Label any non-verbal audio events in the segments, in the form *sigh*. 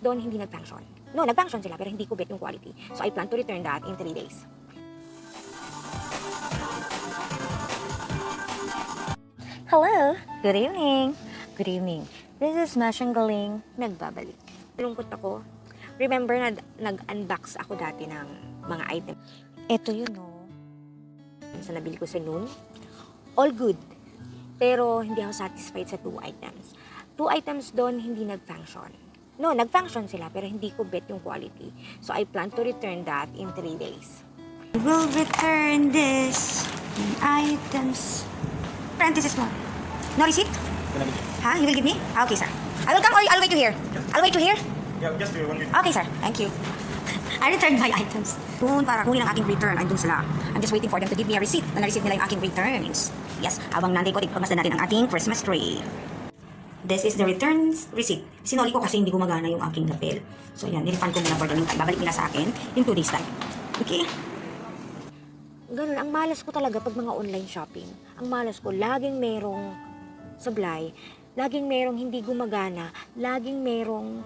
doon hindi nag-function. No, nag-function sila pero hindi ko bet yung quality. So I plan to return that in 3 days. Hello! Good evening! Good evening. This is Mashang Galing, nagbabalik. Lungkot ako. Remember na nag-unbox ako dati ng mga item. Ito yun, no. Sa nabili ko sa noon. All good. Pero hindi ako satisfied sa two items. Two items doon hindi nag-function. No, nag-function sila pero hindi ko bet yung quality. So I plan to return that in 3 days. We'll return this items. Parenthesis mo. No receipt? Ha? You will give me? Ah, okay, sir. I will come or I'll wait you here. I'll wait you here. Yeah, just uh, one minute. Okay, sir. Thank you. *laughs* I returned my items. Doon para kunin ang aking return. Andun sila. I'm just waiting for them to give me a receipt. Na na-receive nila yung aking returns. Yes, habang nanday ko, tigpamasdan natin ang ating Christmas tree. This is the returns receipt. Sinoli ko kasi hindi gumagana yung aking lapel. So yan, nirefund ko muna for the meantime. Babalik nila sa akin in 2 days time. Okay? Ganun, ang malas ko talaga pag mga online shopping. Ang malas ko, laging merong sablay, laging merong hindi gumagana, laging merong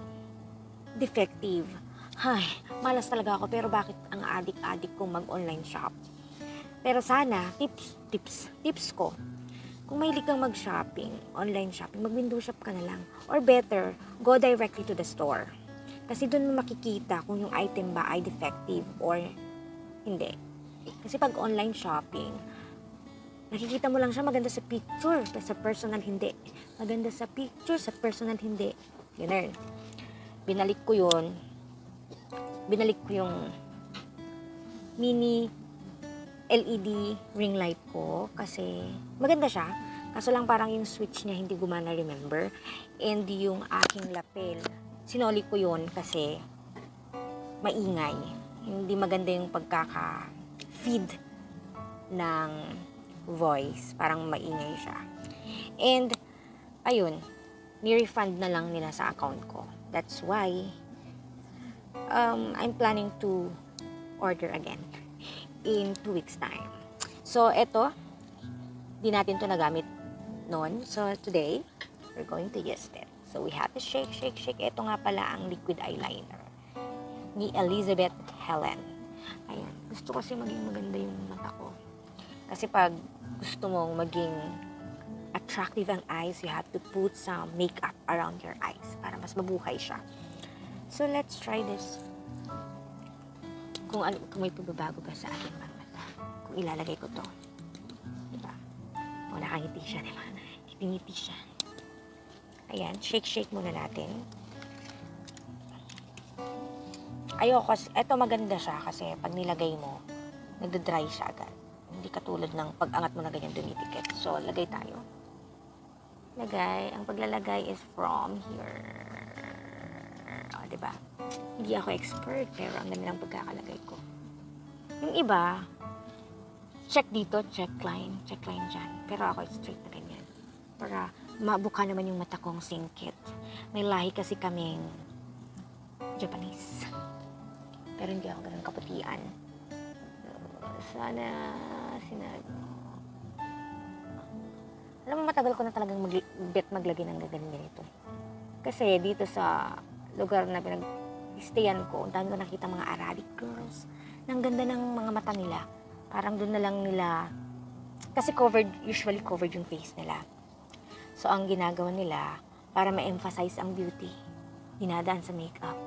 defective. Ay, malas talaga ako. Pero bakit ang adik-adik kong mag-online shop? Pero sana, tips, tips, tips ko. Kung mahilig kang mag-shopping, online shopping, mag-window shop ka na lang. Or better, go directly to the store. Kasi doon mo makikita kung yung item ba ay defective or hindi. Kasi pag online shopping, nakikita mo lang siya maganda sa picture, pero sa personal hindi. Maganda sa picture, sa personal hindi. Ganun. Binalik ko yun. Binalik ko yung mini LED ring light ko kasi maganda siya. Kaso lang parang yung switch niya hindi gumana remember. And yung aking lapel, sinoli ko yun kasi maingay. Hindi maganda yung pagkaka-feed ng voice. Parang maingay siya. And, ayun, ni-refund na lang nila sa account ko. That's why, um, I'm planning to order again in two weeks time. So, eto, di natin to nagamit noon. So, today, we're going to use it. So, we have to shake, shake, shake. Ito nga pala ang liquid eyeliner ni Elizabeth Helen. Ayan. Gusto kasi maging maganda yung mata ko. Kasi pag gusto mong maging attractive ang eyes, you have to put some makeup around your eyes para mas mabuhay siya. So, let's try this. Kung, ano, kung may pagbabago ba sa aking mga mata. Kung ilalagay ko to. Diba? O, nakangiti siya, diba? Ngiti-ngiti siya. Ayan, shake-shake muna natin. Ayoko, eto maganda siya kasi pag nilagay mo, nagda-dry siya agad. Hindi katulad ng pag-angat mo na ganyan dumidikit. So, lagay tayo. Lagay. Ang paglalagay is from here. O, diba? Hindi ako expert, pero ang ganda ng pagkakalagay ko. Yung iba, check dito, check line, check line dyan. Pero ako straight na ganyan. Para mabuka naman yung mata kong singkit. May lahi kasi kaming Japanese. Pero hindi ako ganun kaputian. So, sana sinag... Alam mo, matagal ko na talagang mag bet maglagay ng ganyan ganito. Kasi dito sa lugar na pinag-stayan ko, ang dami ko nakita mga Arabic girls. Nang ganda ng mga mata nila. Parang doon na lang nila... Kasi covered, usually covered yung face nila. So, ang ginagawa nila, para ma-emphasize ang beauty, dinadaan sa makeup.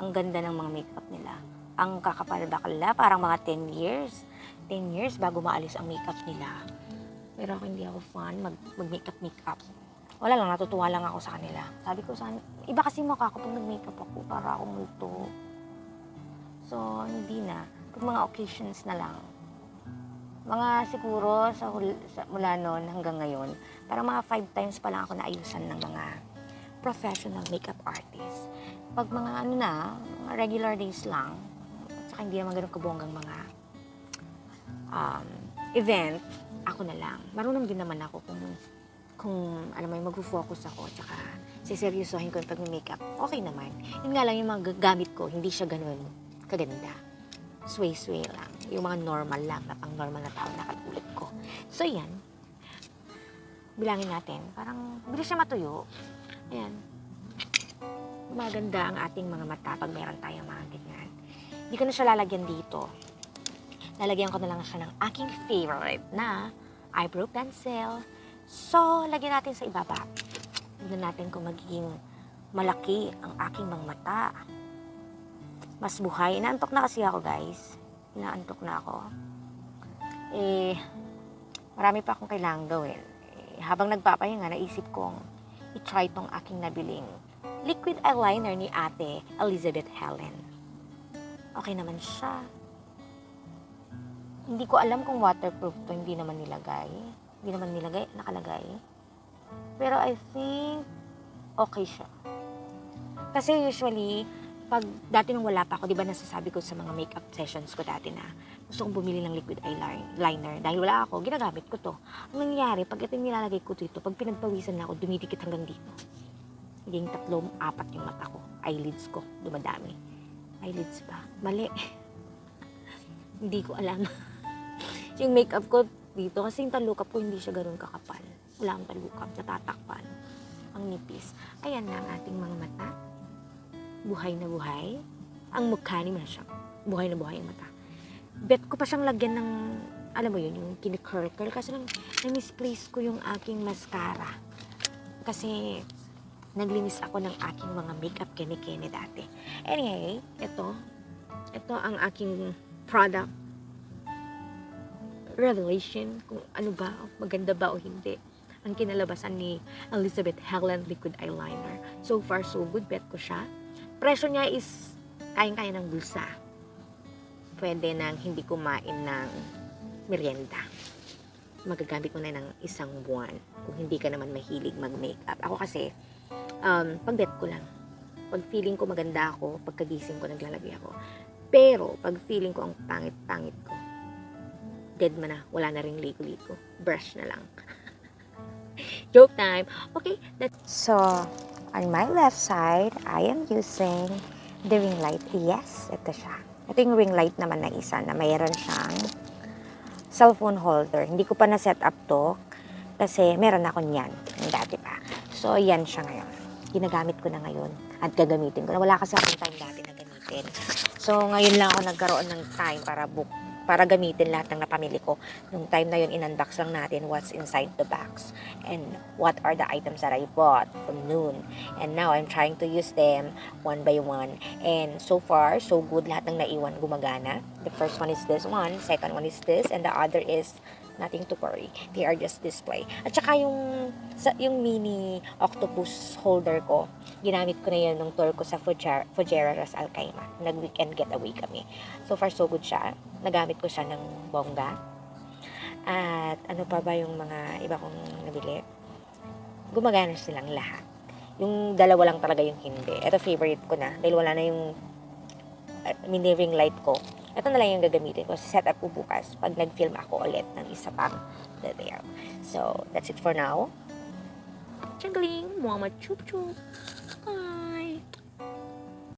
Ang ganda ng mga makeup nila. Ang kakapal-bakla, parang mga 10 years. 10 years bago maalis ang makeup nila. Pero ako hindi ako fan mag, mag-makeup makeup. Wala lang, natutuwa lang ako sa kanila. Sabi ko sa iba kasi mukha ko pag nag-makeup ako para akong multo. So, hindi na. Pag mga occasions na lang. Mga siguro sa, sa mula noon hanggang ngayon, parang mga five times pa lang ako naayusan ng mga professional makeup artist. Pag mga ano na, mga regular days lang, saka hindi naman ganun kabonggang mga um, event, ako na lang. Marunong din naman ako kung kung alam mo, mag-focus ako, tsaka siseryosohin ko yung pag-makeup, okay naman. Yun nga lang yung mga gamit ko, hindi siya ganun kaganda. Sway-sway lang. Yung mga normal lang, na pang normal na tao na katulad ko. So, yan. Bilangin natin. Parang, bilis siya matuyo. Ayan. Maganda ang ating mga mata pag meron tayong mga ganyan. Hindi ko na siya lalagyan dito. Lalagyan ko na lang siya ng aking favorite na eyebrow pencil. So, lagyan natin sa ibaba. Tignan natin kung magiging malaki ang aking mga mata. Mas buhay. Inaantok na kasi ako, guys. Inaantok na ako. Eh, marami pa akong kailangang gawin. Eh, habang nagpapahinga, naisip kong i-try tong aking nabiling liquid eyeliner ni ate Elizabeth Helen. Okay naman siya. Hindi ko alam kung waterproof to, hindi naman nilagay. Hindi naman nilagay, nakalagay. Pero I think okay siya. Kasi usually, pag dati nung wala pa ako, di ba nasasabi ko sa mga makeup sessions ko dati na gusto kong bumili ng liquid eyeliner. Dahil wala ako, ginagamit ko to. Ang nangyayari, pag ito nilalagay ko dito, pag pinagpawisan na ako, dumidikit hanggang dito. Naging tatlo, apat yung mata ko. Eyelids ko, dumadami. Eyelids ba? Mali. *laughs* hindi ko alam. *laughs* yung makeup ko dito, kasi yung talukap ko hindi siya ganun kakapal. Wala akong talukap, natatakpan. Ang nipis. Ayan na ang ating mga mata buhay na buhay. Ang mukha ni siya. Buhay na buhay ang mata. Bet ko pa siyang lagyan ng, alam mo yun, yung kinikurl-curl. Kasi nang, na-misplace ko yung aking mascara. Kasi, naglinis ako ng aking mga makeup kene-kene dati. Anyway, ito. Ito ang aking product revelation. Kung ano ba, maganda ba o hindi. Ang kinalabasan ni Elizabeth Helen Liquid Eyeliner. So far, so good. Bet ko siya presyo niya is kayang-kaya ng bulsa. Pwede nang hindi kumain ng merienda. Magagamit mo na ng isang buwan kung hindi ka naman mahilig mag-makeup. Ako kasi, um, pag-bet ko lang. Pag feeling ko maganda ako, pagkagising ko, naglalagay ako. Pero, pag feeling ko ang pangit-pangit ko, dead man na, wala na rin ligo-ligo. Brush na lang. *laughs* Joke time. Okay, that's... So, on my left side, I am using the ring light. Yes, ito siya. Ito yung ring light naman na isa na mayroon siyang cellphone holder. Hindi ko pa na-set up to kasi meron ako niyan dati pa. So, yan siya ngayon. Ginagamit ko na ngayon at gagamitin ko. Wala kasi akong time dati na gamitin. So, ngayon lang ako nagkaroon ng time para book para gamitin lahat ng napamili ko. Nung time na yun, in-unbox lang natin what's inside the box and what are the items that I bought from noon. And now, I'm trying to use them one by one. And so far, so good. Lahat ng naiwan gumagana. The first one is this one. Second one is this. And the other is nothing to worry. They are just display. At saka yung, sa, yung mini octopus holder ko, ginamit ko na yun nung tour ko sa Fujar, Fujairah Ras Al Khaimah. Nag-weekend getaway kami. So far, so good siya. Nagamit ko siya ng bongga. At ano pa ba yung mga iba kong nabili? Gumagana silang lahat. Yung dalawa lang talaga yung hindi. Ito favorite ko na. Dahil wala na yung uh, mini ring light ko. Ito na lang yung gagamitin ko. Set up ko bukas pag nag-film ako ulit ng isa pang there. So, that's it for now. Jangling, mama chup chup. Ah.